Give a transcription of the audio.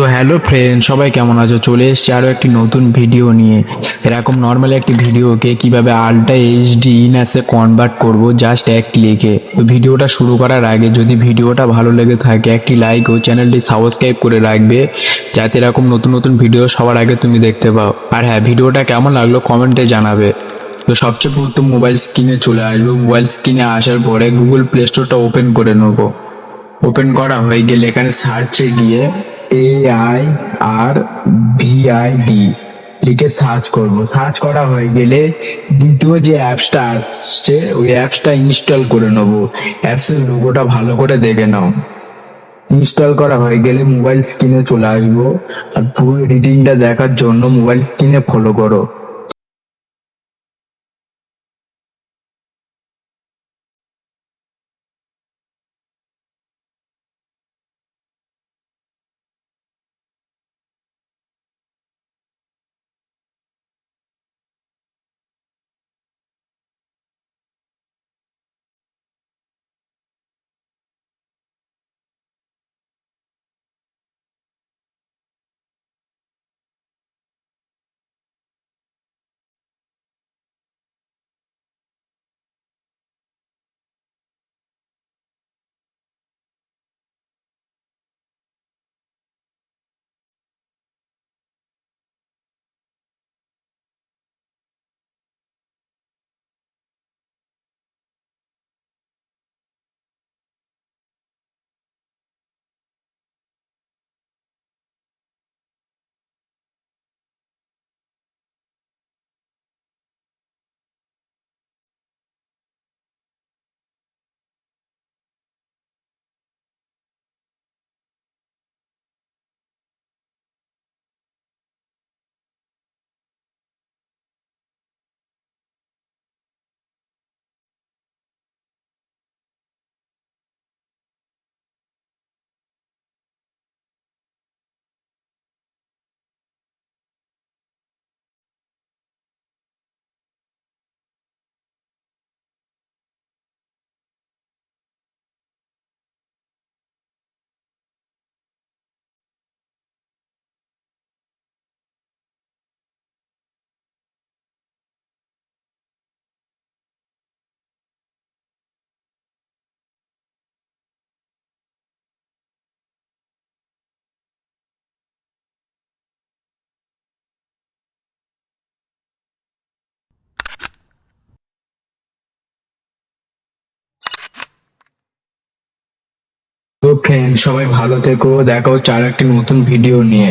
তো hello friend সবাই কেমন আছো? চলে এসেছি আরও একটি নতুন ভিডিও নিয়ে। এরকম নর্মাল একটি ভিডিওকে কীভাবে আলট্রা এইচডি ইনাসে কনভার্ট করব জাস্ট এক ক্লিকে তো ভিডিওটা শুরু করার আগে যদি ভিডিওটা ভালো লেগে থাকে, একটি লাইক ও চ্যানেলটি সাবস্ক্রাইব করে রাখবে, যাতে এরকম নতুন নতুন ভিডিও সবার আগে তুমি দেখতে পাও। আর হ্যাঁ ভিডিওটা কেমন লাগল কমেন্টে জানাবে। তো সবচেয়ে প্রথম মোবাইল স্ক্রিনে চলে আসব। মোবাইল স্ক্রিনে আসার পরে গুগল প্লে স্টোরটা ওপেন করে নেব। ওপেন করা হয়ে গেলে এখানে সার্চে গিয়ে A I R V I D লিখে সার্চ করব। সার্চ করা হয়ে গেলে দ্বিতীয় যে অ্যাপসটা আসছে, ওই অ্যাপসটা ইনস্টল করে নেব। অ্যাপসের লোগোটা ভালো করে দেখে নাও। ইনস্টল করা হয়ে গেলে মোবাইল স্ক্রিনে চলে আসব। আর পুরো এডিটিংটা দেখার জন্য মোবাইল স্ক্রিনে ফলো করো। ফ্রেন্ড সবাই ভালো থেকো দেখা চার একটি নতুন ভিডিও নিয়ে।